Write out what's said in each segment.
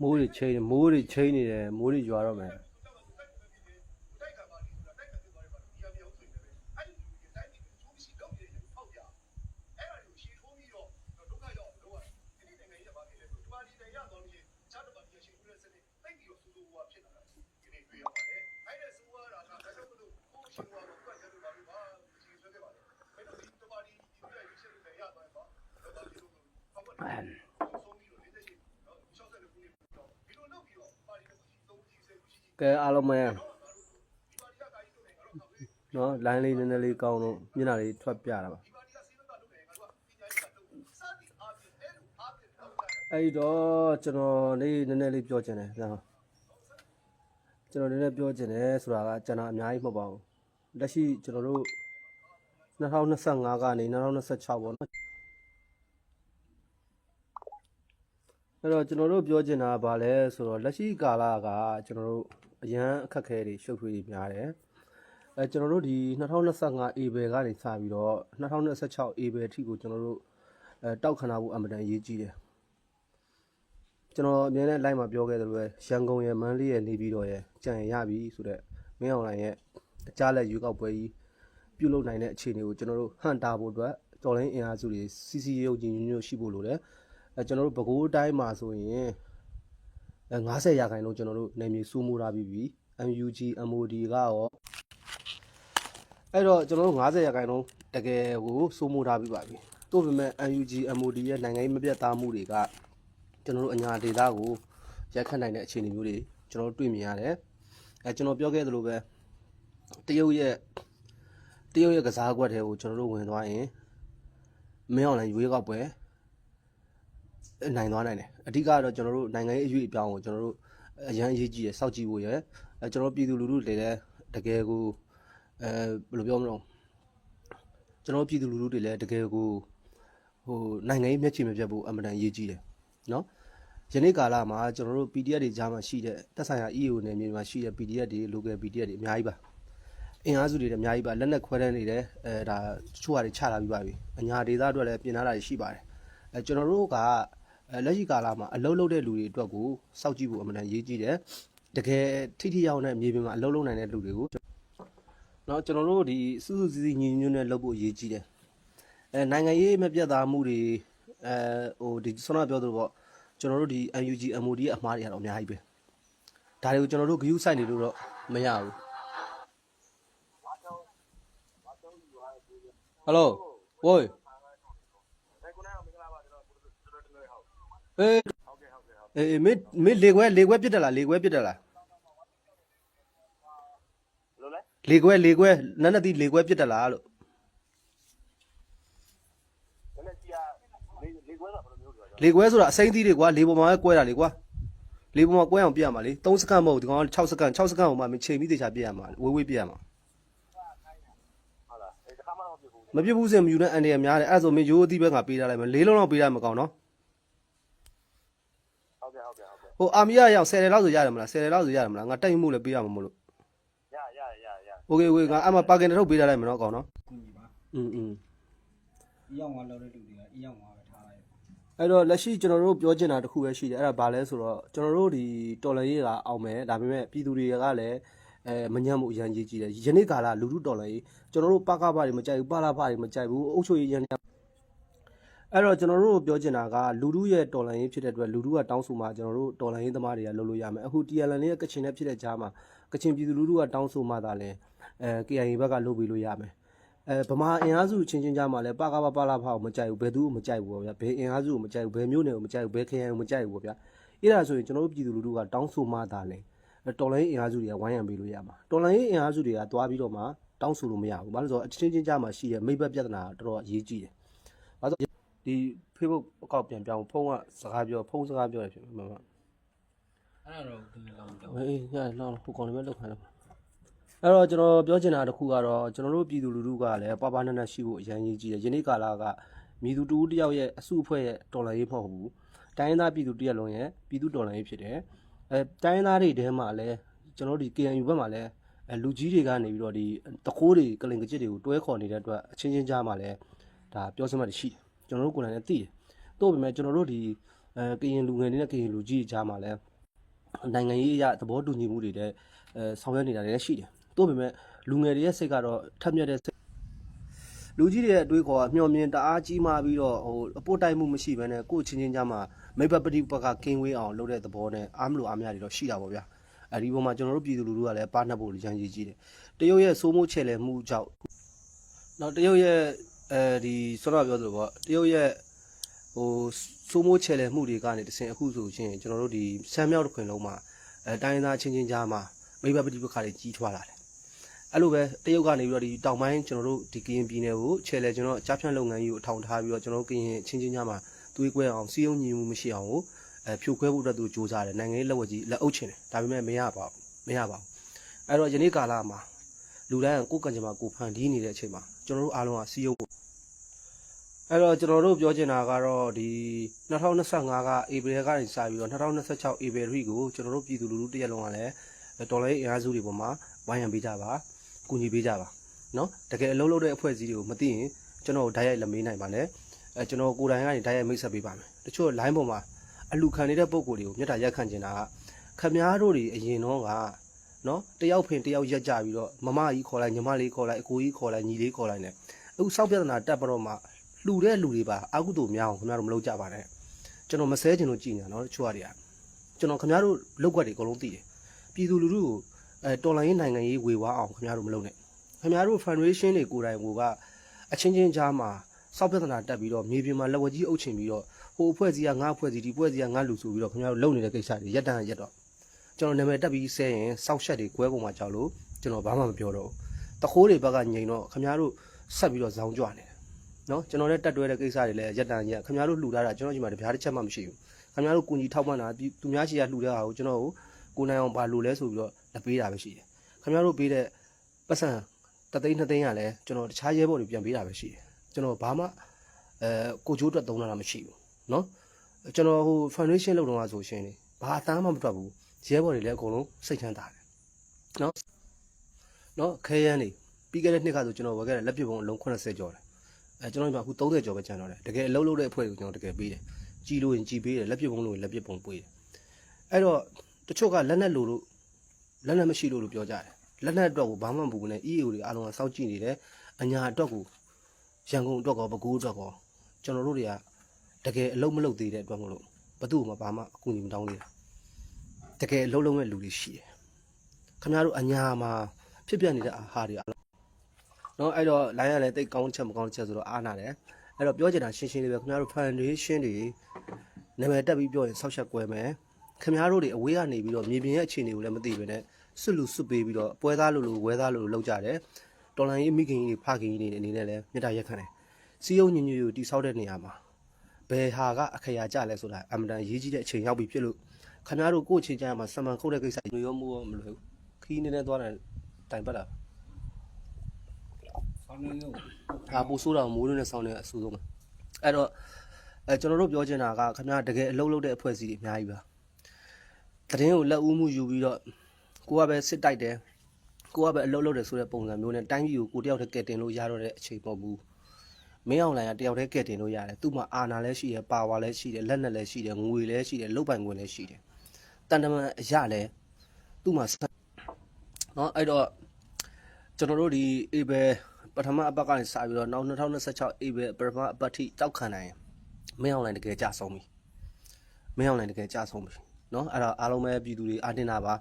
မိုးတွေချိန်နေမိုးတွေချိန်နေတယ်မိုးတွေရွာတော့မယ် ကဲအားလုံးပဲနော်လိုင်းလေးနည်းနည်းလေးကောင်းတော့မျက်နှာလေးထွက်ပြတာပါအဲ့တော့ကျွန်တော်လေးနည်းနည်းလေးပြောချင်တယ်နော်ကျွန်တော်နည်းနည်းပြောချင်တယ်ဆိုတာကကျွန်တော်အများကြီးမဟုတ်ပါဘူးလက်ရှိကျွန်တော်တို့2025ကနေ2026ပေါ့နော်အဲ့တော့ကျွန်တော်တို့ပြောချင်တာကဘာလဲဆိုတော့လက်ရှိကာလကကျွန်တော်တို့ အရန်အခက်အခဲတွေရှုပ်ထွေးတွေများတယ်အဲကျွန်တော်တို့ဒီ2025 April ကနေစပြီးတော့2026 April အထိကိုကျွန်တော်တို့အဲတောက်ခဏဖို့အမတန်ရေးကြည့်တယ်ကျွန်တော်အမြဲတမ်း live မှာပြောခဲ့သလိုပဲရန်ကုန်ရဲ့မန္တလေးရဲ့နေပြည်တော်ရဲ့ကြံရပြီဆိုတော့မင်းအောင်လိုင်းရဲ့အကြလက်ရွေးကောက်ပွဲကြီးပြုလုပ်နိုင်တဲ့အခြေအနေကိုကျွန်တော်တို့ဟန်တာဖို့အတွက်တော်လိုင်းအင်အားစုတွေစီစီရုပ်ကြီးညွညွရှိဖို့လိုတယ်အဲကျွန်တော်တို့ပဲခူးတိုင်းမှာဆိုရင် အဲ90ရာခိုင်နှုန်းကျွန်တော်တို့နေမြေစူးမိုးထားပြီးပြီ MUG MOD ကရောအဲ့တော့ကျွန်တော်တို့90ရာခိုင်နှုန်းတကယ်ကိုစူးမိုးထားပြီးပါပြီသို့ပေမဲ့ MUG MOD ရဲ့နိုင်ငံရေးမပြတ်သားမှုတွေကကျွန်တော်တို့အညာဒေတာကိုရိုက်ခတ်နိုင်တဲ့အခြေအနေမျိုးတွေကျွန်တော်တို့တွေ့မြင်ရတယ်အဲကျွန်တော်ပြောခဲ့သလိုပဲတရုတ်ရဲ့တရုတ်ရဲ့ကစားကွက်တွေကိုကျွန်တော်တို့ဝင်သွားရင်မင်းအောင်လိုင်းရွေးကောက်ပွဲ နိုင်သွားနိုင်တယ်အဓိကတော့ကျွန်တော်တို့နိုင်ငံရေးအရွေးအပြောင်းကိုကျွန်တော်တို့အရန်အရေးကြီးရယ်စောင့်ကြည့်ဖို့ရယ်အဲကျွန်တော်ပြည်သူလူထုတွေလည်းတကယ်ကိုအဲဘယ်လိုပြောမလို့ကျွန်တော်ပြည်သူလူထုတွေလည်းတကယ်ကိုဟိုနိုင်ငံရေးမျက်ခြေမပြတ်ဖို့အမှန်တန်အရေးကြီးတယ်နော်ယနေ့ကာလမှာကျွန်တော်တို့ PDF တွေကြားမှာရှိတဲ့တက်ဆိုင်ရာ EO နယ်မြေမှာရှိတဲ့ PDF တွေ local PDF တွေအများကြီးပါအင်အားစုတွေလည်းအများကြီးပါလက်နက်ခွဲတန်းနေတယ်အဲဒါတချို့ဟာတွေချလာပြီးပါပြီအညာဒေသအတွက်လည်းပြင်ထားတာရှိပါတယ်အဲကျွန်တော်တို့က အဲလက်ရှိကာလမှာအလုပ်လုပ်တဲ့လူတွေအတွက်ကိုစောင့်ကြည့်ဖို့အမှန်တန်ရေးကြီးတယ်တကယ်ထိထိရောက်တဲ့မြေပြင်မှာအလုပ်လုပ်နိုင်တဲ့လူတွေကိုနော်ကျွန်တော်တို့ဒီစုစုစည်းစည်းညီညွတ်နဲ့လုပ်ဖို့အရေးကြီးတယ်အဲနိုင်ငံရေးမပြတ်သားမှုတွေအဲဟိုဒီဆွမ်းနာပြောသလိုပေါ့ကျွန်တော်တို့ဒီ UNG MOD ရဲ့အမှားတွေကတော့အများကြီးပဲဒါတွေကိုကျွန်တော်တို့ဂယုဆိုင်နေလို့တော့မရဘူးဟယ်လိုဝိုး အေးအေးမေမေလေခွဲလေခွဲပြစ်တယ်လားလေခွဲပြစ်တယ်လားလို့လဲလေခွဲလေခွဲနတ်နတ်တီလေခွဲပြစ်တယ်လားလို့နည်းနည်းကြီးကလေလေကွဲတာဘယ်လိုမျိုးလဲလေခွဲဆိုတာအစိမ့်သီးတွေကွာလေပေါ်မှာပဲကွဲတာလေကွာလေပေါ်မှာကွဲအောင်ပြရမှာလေ3စက္ကန့်မဟုတ်ဒီကောင်6စက္ကန့်6စက္ကန့်ဟိုမှာမချိန်ပြီးတေချာပြရမှာဝေးဝေးပြရမှာဟုတ်လားအဲတခါမှတော့ပြဘူးမပြစ်ဘူးစင်မယူတဲ့အန်ဒီရများတယ်အဲ့ဒါဆိုမင်းရိုးအသီးပဲငါပေးထားလိုက်မယ်လေးလုံးလောက်ပေးထားမကောင်းနော်ဟုတ်ကဲ့ ဟုတ်ကဲ့ဟုတ်ကဲ့ ဟိုအာမီယာရောက်10တယ်လောက်ဆိုရတယ်မလား10တယ်လောက်ဆိုရတယ်မလားငါတိုက်မှုလည်းပေးရမှာမလို့ ရရရရ โอเคโอเคငါအမပါကင်တစ်ထုပ်ပေးထားလိုက်မယ်နော်ကောင်းနော် ကူညီပါ อืมอืม အီယောင်ဝါလောက်တဲ့လူတွေကအီယောင်ဝါပဲထားလိုက် အဲ့တော့လက်ရှိကျွန်တော်တို့ပြောချင်တာတစ်ခုပဲရှိတယ်အဲ့ဒါဘာလဲဆိုတော့ကျွန်တော်တို့ဒီတော်လန်ရေးကအောင်မယ်ဒါပေမဲ့ပြည်သူတွေကလည်းအဲမညံ့မှုအရန်ကြီးကြီးတယ်ယနေ့ကာလလူထုတော်လန်ရေးကျွန်တော်တို့ပကပတွေမကြိုက်ဘူးပလာဖတွေမကြိုက်ဘူးအုပ်ချုပ်ရေးရန် အဲ့တော့ကျွန်တော်တို့ပြောချင်တာကလူထုရဲ့တော်လန်ရေးဖြစ်တဲ့အတွက်လူထုကတောင်းဆိုမှကျွန်တော်တို့တော်လန်ရေးသမားတွေကလုပ်လို့ရမယ်အခု TLN လေးရဲ့ကချင်နဲ့ဖြစ်တဲ့ကြားမှာကချင်ပြည်သူလူထုကတောင်းဆိုမှသာလဲအဲ KIA ဘက်ကလုပ်ပြီးလို့ရမယ်အဲဗမာအင်အားစုချင်းချင်းကြားမှာလည်းပကပပလာဖောက်မကြိုက်ဘူးဘယ်သူမှမကြိုက်ဘူးပေါ့ဗျာဘယ်အင်အားစုကိုမကြိုက်ဘူးဘယ်မျိုးနယ်ကိုမကြိုက်ဘူးဘယ်ခရိုင်ကိုမကြိုက်ဘူးပေါ့ဗျာအဲ့ဒါဆိုရင်ကျွန်တော်တို့ပြည်သူလူထုကတောင်းဆိုမှသာလဲတော်လိုင်းအင်အားစုတွေကဝိုင်းရံပေးလို့ရမှာတော်လိုင်းအင်အားစုတွေကသွားပြီးတော့မှတောင်းဆိုလို့မရဘူးဘာလို့လဲဆိုတော့အချင်းချင်းကြားမှာရှိတဲ့မိဘပြဿနာတော်တော်အရေးကြီးတယ်ဘာလို့ ဒီ Facebook အကောင့်ပြန်ပြောင်းဖုန်းကစကားပြောဖုန်းစကားပြောတယ်ဖြစ်မှာမအဲ့ဒါတော့ဒီလောက်တော့အေးညလောဟိုကောင်လေးပဲလောက်ခိုင်းတော့အဲ့တော့ကျွန်တော်ပြောချင်တာတစ်ခုကတော့ကျွန်တော်တို့ပြည်သူလူထုကလည်းပပနနရှိဖို့အရန်ကြီးကြီးတယ်ယနေ့ကာလကမြည်သူတူတယောက်ရဲ့အစုအဖွဲ့ရဲ့တော်လှန်ရေးမဟုတ်ဘူးတိုင်းရင်းသားပြည်သူတရက်လုံးရဲ့ပြည်သူတော်လှန်ရေးဖြစ်တယ်အဲတိုင်းရင်းသားတွေထဲမှာလည်းကျွန်တော်တို့ဒီ KNU ဘက်မှာလည်းအဲလူကြီးတွေကနေပြီးတော့ဒီတခိုးတွေကလင်ကကြစ်တွေကိုတွဲခေါ်နေတဲ့အတွက်အချင်းချင်းကြားမှာလည်းဒါပြောစမှတ်ရှိတယ် ကျွန်တော်တို့ကိုယ်တိုင်လည်းသိတယ်တို့ပေမဲ့ကျွန်တော်တို့ဒီအဲကရင်လူငယ်တွေနဲ့ကရင်လူကြီးတွေကြားမှာလည်းနိုင်ငံရေးအရသဘောတူညီမှုတွေတဲ့အဲဆောင်ရွက်နေတာတွေလည်းရှိတယ်။သို့ပေမဲ့လူငယ်တွေရဲ့စိတ်ကတော့ထက်မြက်တဲ့စိတ်လူကြီးတွေရဲ့အတွေးခေါ်ကမျှော်မြင်တအားကြီးမာပြီးတော့ဟိုအပို့တိုက်မှုမရှိဘဲနဲ့ကိုယ့်ချင်းချင်းကြားမှာမိဘပฏิပက္ခကင်းဝေးအောင်လုပ်တဲ့သဘောနဲ့အားမလို့အားမရတွေတော့ရှိတာပေါ့ဗျာ။အဲဒီပေါ်မှာကျွန်တော်တို့ပြည်သူလူထုကလည်းပါနှက်ဖို့ရန်ရည်ကြီးတယ်။တရုတ်ရဲ့စိုးမိုးချဲ့လဲမှုကြောင့်နောက်တရုတ်ရဲ့ အဲဒီဆောတော့ပြောသလိုပေါ့တရုတ်ရဲ့ ဟိုစိုးမိုးချယ်လဲမှုတွေကနေတဆင်အခုဆိုရှင်ကျွန်တော်တို့ဒီဆမ်းမြောက်တစ်ခွင်လုံးမှာအဲတိုင်းရင်းသားချင်းချင်းကြားမှာမိဘပฏิပက္ခတွေကြီးထွားလာတယ်အဲ့လိုပဲတရုတ်ကနေပြီးတော့ဒီတောင်ပိုင်းကျွန်တော်တို့ဒီကရင်ပြည်နယ်ကိုချယ်လဲကျွန်တော်ကြားဖြန့်လုပ်ငန်းကြီးကိုအထောင်ထားပြီးတော့ကျွန်တော်တို့ကရင်ချင်းချင်းကြားမှာသွေးကွဲအောင်စီးရုံးညီမှုမရှိအောင်ကိုအဲဖြိုခွဲဖို့အတွက်သူစ조사တယ်နိုင်ငံရေးလက်ဝက်ကြီးလက်အုပ်ချင်တယ်ဒါပေမဲ့မရပါဘူးမရပါဘူးအဲ့တော့ယနေ့ကာလမှာ လူတိုင်းကိုယ်ကံကြမ္မာကိုဖန်တီးနေတဲ့အချိန်မှာကျွန်တော်တို့အားလုံးကစီယုပ်ဖို့အဲ့တော့ကျွန်တော်တို့ပြောချင်တာကတော့ဒီ2025ကဧပြီကနေစပြီးတော့2026ဧပြီထိကိုကျွန်တော်တို့ပြည်သူလူထုတရက်လုံးကလည်းဒေါ်လာရေးအင်အားစုတွေပေါ်မှာဝိုင်းရံပေးကြပါကူညီပေးကြပါနော်တကယ်အလုပ်လုပ်တဲ့အဖွဲ့အစည်းတွေကိုမသိရင်ကျွန်တော်ဓာတ်ရိုက်လက်မေးနိုင်ပါနဲ့အဲကျွန်တော်ကိုယ်တိုင်ကနေဓာတ်ရိုက်မိတ်ဆက်ပေးပါမယ်တချို့ line ပေါ်မှာအလူခံနေတဲ့ပုံကိုယ်တွေကိုမြေတားရက်ခံကျင်တာကခမားတို့တွေအရင်တော့က နော်တယောက်ဖင်တယောက်ရက်ကြပြီးတော့မမကြီးခေါ်လိုက်ညီမလေးခေါ်လိုက်အကိုကြီးခေါ်လိုက်ညီလေးခေါ်လိုက်နဲ့အခုစောက်ပြဿနာတက်ပတော့မှလှူတဲ့လူတွေပါအကုသို့များအောင်ခင်ဗျားတို့မလုပ်ကြပါနဲ့ကျွန်တော်မဆဲချင်လို့ကြည်ညာနော်တချို့အတွေကကျွန်တော်ခင်ဗျားတို့လောက်ွက်တွေအကုန်လုံးသိတယ်ပြည်သူလူထုကိုအဲတော်လိုင်းရေးနိုင်ငံရေးဝေဝါအောင်ခင်ဗျားတို့မလုပ်နဲ့ခင်ဗျားတို့ foundation တွေကိုယ်တိုင်ကိုကအချင်းချင်းကြားမှာစောက်ပြဿနာတက်ပြီးတော့မြေပြင်မှာလက်ဝဲကြီးအုပ်ချင်ပြီးတော့ဟိုအဖွဲ့စီကငါအဖွဲ့စီဒီအဖွဲ့စီကငါလူဆိုပြီးတော့ခင်ဗျားတို့လုံနေတဲ့ကိစ္စတွေရက်တန်းရက်တော့ ကျွန်တော်နာမည်တက်ပြီးဆဲရင်စောက်ရှက်တွေကွဲကုန်မှာကြောက်လို့ကျွန်တော်ဘာမှမပြောတော့ဘူးတခိုးတွေဘက်ကညင်တော့ခင်ဗျားတို့ဆက်ပြီးတော့ဇောင်းကြွနေတယ်နော်ကျွန်တော်လည်းတက်တွဲတဲ့ကိစ္စတွေလည်းရက်တန်ရက်ခင်ဗျားတို့လှူထားတာကျွန်တော်ဒီမှာတပြားတစ်ချက်မှမရှိဘူးခင်ဗျားတို့ကူညီထောက်ပံ့တာဒီသူများရှိရလှူတဲ့ဟာကိုကျွန်တော်ကိုကိုနိုင်အောင်ဘာလို့လဲဆိုပြီးတော့လက်ပေးတာပဲရှိတယ်ခင်ဗျားတို့ပေးတဲ့ပတ်စံတသိန်းနှစ်သိန်းကလည်းကျွန်တော်တခြားရဲဘော်တွေပြန်ပေးတာပဲရှိတယ်ကျွန်တော်ဘာမှအဲကိုချိုးအတွက်သုံးလာတာမရှိဘူးနော်ကျွန်တော်ဟို foundation လုပ်တော့ဆိုရှင်လေဘာအသားမှမတွက်ဘူး ရဲဘော်တွေလည်းအကုန်လုံးစိတ်ချမ်းသာတယ်နော်နော်ခဲရန်နေပြီးခဲ့တဲ့နှစ်ကဆိုကျွန်တော်ဝယ်ခဲ့တဲ့လက်ပစ်ပုံအလုံး80ကျော်တယ်အဲကျွန်တော်ဒီမှာအခု30ကျော်ပဲကျန်တော့တယ်တကယ်အလုပ်လုပ်တဲ့အဖွဲ့ကိုကျွန်တော်တကယ်ပေးတယ်ကြည်လို့ရင်ကြည်ပေးတယ်လက်ပြပုံလို့ရင်လက်ပြပုံပေးတယ်အဲ့တော့တချို့ကလက်နဲ့လို့လို့လက်နဲ့မရှိလို့လို့ပြောကြတယ်လက်နဲ့အတွက်ကိုဘာမှမပူဘူးနဲ့ EAO တွေအားလုံးကစောင့်ကြည့်နေတယ်အညာအတွက်ကိုရန်ကုန်အတွက်ကောပဲကူးအတွက်ကောကျွန်တော်တို့တွေကတကယ်အလုပ်မလုပ်သေးတဲ့အတွက်မလို့ဘသူ့မှဘာမှအကူအညီမတောင်းသေးတာ တကယ်အလုပ်လုပ်မဲ့လူတွေရှိတယ်ခင်ဗျားတို့အညာမှာဖြစ်ပြနေတဲ့အာဟာတွေအားလုံးနော်အဲ့တော့ line ကလည်းတိတ်ကောင်းချက်မကောင်းချက်ဆိုတော့အားနာတယ်အဲ့တော့ပြောချင်တာရှင်းရှင်းလေးပဲခင်ဗျားတို့ foundation တွေနာမည်တက်ပြီးပြောရင်ဆောက်ချက်ကွဲမယ်ခင်ဗျားတို့တွေအဝေးကနေပြီးတော့မြေပြင်ရဲ့အခြေအနေကိုလည်းမသိဘဲနဲ့စွတ်လူစွတ်ပေးပြီးတော့ပွဲသားလိုလိုဝဲသားလိုလိုလောက်ကြတယ်တော်လန်ရေးမိခင်ကြီးဖခင်ကြီးတွေအနေနဲ့လည်းမြတ်တာရက်ခံတယ်စီယုံညညကိုတိဆောက်တဲ့နေရာမှာဘယ်ဟာကအခရာကြလဲဆိုတာအမှန်တန်ရေးကြီးတဲ့အချိန်ရောက်ပြီဖြစ်လို့ ခင်ဗျားတို့ကိုယ့်အချိန်ကြမှာစမန်ခုတ်တဲ့ကိစ္စညရောမှုရောမလွယ်ဘူးခီးနေနေသွားတယ်တိုင်ပတ်တာဆောင်းနေလို့ဒါပူဆိုးတာမိုးနဲ့ဆောင်းနေအဆူဆုံးပဲအဲ့တော့အဲကျွန်တော်တို့ပြောချင်တာကခင်ဗျားတကယ်အလုပ်လုပ်တဲ့အဖွဲ့အစည်းတွေအများကြီးပါတရင်ကိုလက်ဦးမှုယူပြီးတော့ကိုကပဲစစ်တိုက်တယ်ကိုကပဲအလုပ်လုပ်တယ်ဆိုတဲ့ပုံစံမျိုးနဲ့တိုင်းပြည်ကိုကိုတယောက်တည်းကယ်တင်လို့ရတော့တဲ့အချိန်ပေါ့ဘူးမင်းအောင်လိုင်ကတယောက်တည်းကယ်တင်လို့ရတယ်သူ့မှာအာဏာလည်းရှိတယ်ပါဝါလည်းရှိတယ်လက်နက်လည်းရှိတယ်ငွေလည်းရှိတယ်လုတ်ပိုင်ခွင့်လည်းရှိတယ် တန်တမန်အရလည်းသူ့မှာဆက်เนาะအဲ့တော့ ကျွန်တော်တို့ဒီ April ပထမအပတ်ကနေစပြီးတော့နောက်2026 April ပထမအပတ်ထိတောက်ခံနိုင်ရင်မင်းအောင်လိုင်းတကယ်ကြဆုံးပြီမင်းအောင်လိုင်းတကယ်ကြဆုံးပြီเนาะအဲ့ဒါအားလုံးပဲပြည်သူတွေအားတင်တာပါ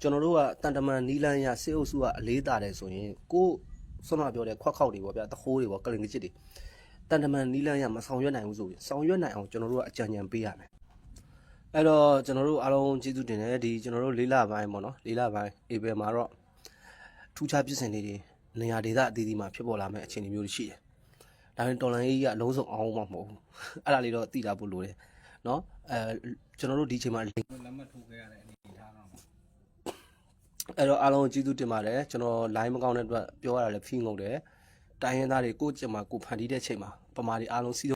ကျွန်တော်တို့ကတန်တမန်နီလန်းရစေအုပ်စုကအလေးတာတယ်ဆိုရင်ကိုဆွမ်းမပြောတဲ့ခွက်ခောက်တွေပေါ့ဗျာတခိုးတွေပေါ့ကလင်ကချစ်တွေတန်တမန်နီလန်းရမဆောင်ရွက်နိုင်ဘူးဆိုရင်ဆောင်ရွက်နိုင်အောင်ကျွန်တော်တို့ကအကြံဉာဏ်ပေးရမယ် အဲ့တော့ကျွန်တော်တို့အားလုံးကျေးဇူးတင်တယ်ဒီကျွန်တော်တို့လေးလပိုင်းပေါ့နော်လေးလပိုင်းဧပြီမှာတော့ထူးခြားပြည့်စင်လေးတွေနေရာဒေသအသီးသီးမှာဖြစ်ပေါ်လာမယ့်အခြေအနေမျိုးတွေရှိတယ်ဒါပေမဲ့တော်လန်ရေးကြီးကအလုံးစုံအောင်မှမဟုတ်ဘူးအဲ့ဒါလေးတော့သိတာဖို့လိုတယ်နော်အဲကျွန်တော်တို့ဒီချိန်မှာလက်မှတ်ထိုးခဲ့ရတဲ့အနေအထားတော့အဲ့တော့အားလုံးကျေးဇူးတင်ပါတယ်ကျွန်တော် line မကောင်းတဲ့အတွက်ပြောရတာလည်းဖီးငုံတယ်တိုင်းရင်းသားတွေကိုယ့်ကျင်မှာကိုယ်ဖန်တီးတဲ့ချိန်မှာပမာတွေအားလုံးစီး